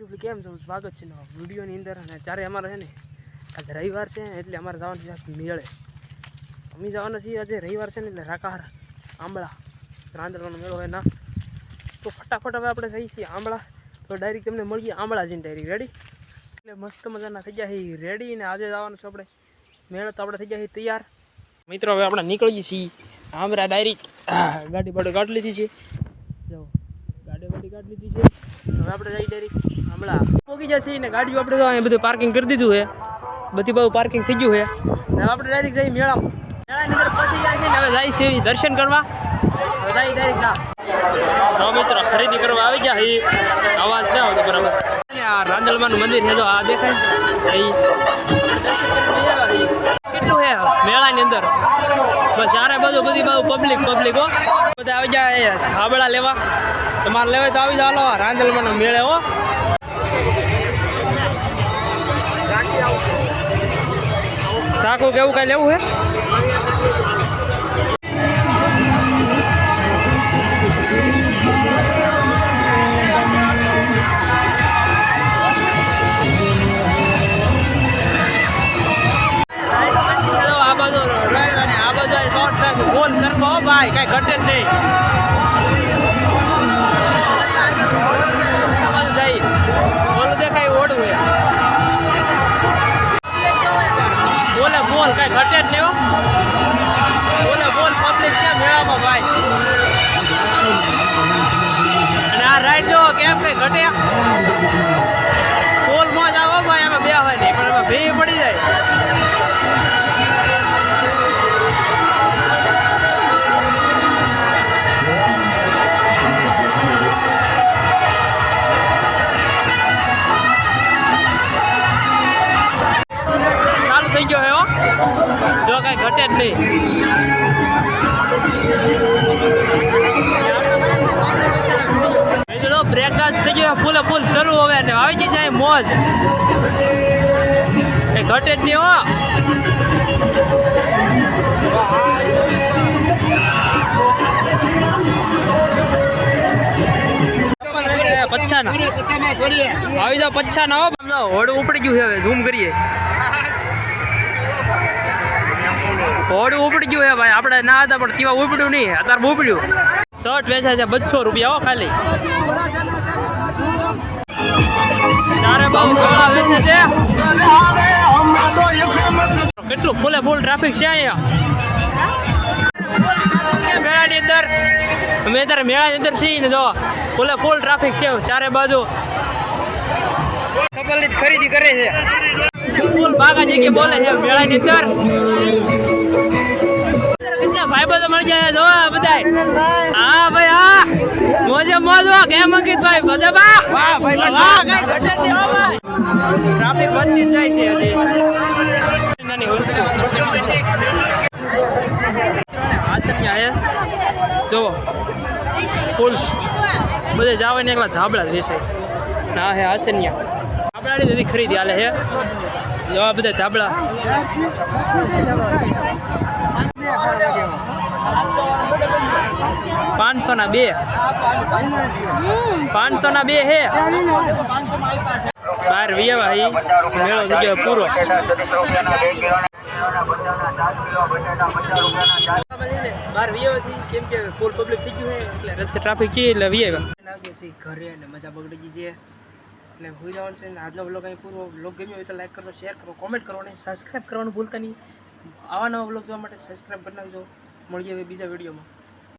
YouTube કેમ છો? સ્વાગત છે નવા વિડીયોની અંદર. અને જ્યારે અમારે છે ને, આજે રવિવાર છે, એટલે અમારે જવાનું છે મેળે. અમે જવાના છીએ આજે રવિવાર છે ને, એટલે રાકાર આંબળા. રાંદરવાનો મેળો હોય ના. તો ફટાફટ હવે આપણે જઈએ છીએ આંબળા. તો ડાયરેક્ટ તમને મળીએ આંબળા જઈને ડાયરેક્ટ રેડી એટલે મસ્ત મજાના થઈ ગયા છે રેડી ને આજે જવાનું છે આપણે. મેળો તો આપણે થઈ ગયા છે તૈયાર. મિત્રો, હવે આપણે નીકળીએ છીએ. આંબળા ડાયરેક્ટ ગાડી પાડે કાઢી લીધી છે. ગાડી લીધી છે. હવે આપણે જઈ ડાયરેક્ટ હમણાં. પોગી જશે ને ગાડીઓ આપણે તો અહીંયા બધું પાર્કિંગ કરી દીધું છે. બધી બહુ પાર્કિંગ થઈ ગયું છે. હવે આપણે ડાયરેક્ટ જઈ મેળામાં. મેળાની અંદર પછી જાય છે ને હવે જાય છે દર્શન કરવા. હવે જાય ડાયરેક્ટ ના. તો ખરીદી કરવા આવી છે અવાજ ના આવતો રાંદલમાનું મંદિર છે તો આ દેખાય. કેટલું છે મેળાની અંદર? બસ ચારે બાજુ બધી બાજુ પબ્લિક પબ્લિક હો. બધા આવી જાય હાબળા લેવા. તમારે લેવાય તો આવી ચાલો રાંદલમાં મેળે, હો. શાકું કેવું કઈ લેવું હે? આ અને આ બાજુ આ short છે સરખો ભાઈ, કઈ ઘટે જ નહીં. બોલે, કઈ ઘટે જ નહીં બોલે, બોલ પબ્લિક છે, મેળામાં ભાઈ. અને આ રાઈડ જો કેમ કઈ ઘટે? જો કઈ ઘટે જ નહીં. બ્રેક ડાન્સ થઈ ગયો ફૂલે ફૂલ શરૂ હવે ને મોજ. ઘટે જ નહીં હો. પચ્છાના આવી જાવ પચ્છાના હો. આમ ઉપડી ગયું છે હવે ઝૂમ કરીએ. હોડું ઉપડી ગયું છે ભાઈ. આપણે ના હતા, પણ તેવા ઉપડ્યું નહીં. અત્યારે ઉપડ્યું. શર્ટ વેચાય છે બસો રૂપિયા, હો, ખાલી. તારે બહુ કાળા વેચે છે. કેટલું ફૂલે ફૂલ ટ્રાફિક છે અહીંયા? મેળાની અંદર, અમે અત્યારે મેળાની અંદર છીએ ને જો. ફૂલે ફૂલ ટ્રાફિક છે ચારે બાજુ. ખરીદી કરે છે. ફૂલ બાગાજી કે બોલે છે મેળાની અંદર? ભાઈ બધો મળી જાય જો બધાય. હા ભાઈ હા. મોજે મોજવા કેમ અંકિત ભાઈ? મજા બા વાહ ભાઈ વાહ કઈ ઘટે નહીં હો ભાઈ? ટ્રાફિક વધતી જાય છે હજી. નાની વસ્તુ. હે. બધે જાવે એકલા ધાબળા જ વેચાય. ના હે હાસન્યા ધાબળાની બધી ખરીદી હાલે છે જો આ બધા ધાબળા. પાંચસો ના બે. પાંચસો ના બે હે? બાર વીએ ભાઈ મેળો થઈ ગયો પૂરો. બાર વિયવા છે, કેમ કે ફૂલ પબ્લિક થઈ ગયું એટલે રસ્તે ટ્રાફિક એટલે છે ઘરે મજા બગડી ગઈ એટલે હોઈ જવાનું છે આજનો બ્લોગ અહીં પૂરો. બ્લોગ ગમ્યો હોય તો લાઈક કરો શેર કરો કોમેન્ટ કરો અને સબસ્ક્રાઈબ કરવાનું ભૂલતા નહીં. આવા નવા બ્લોગ જોવા માટે સબસ્ક્રાઈબ કરી નાખજો. મળીએ હવે બીજા વિડીયોમાં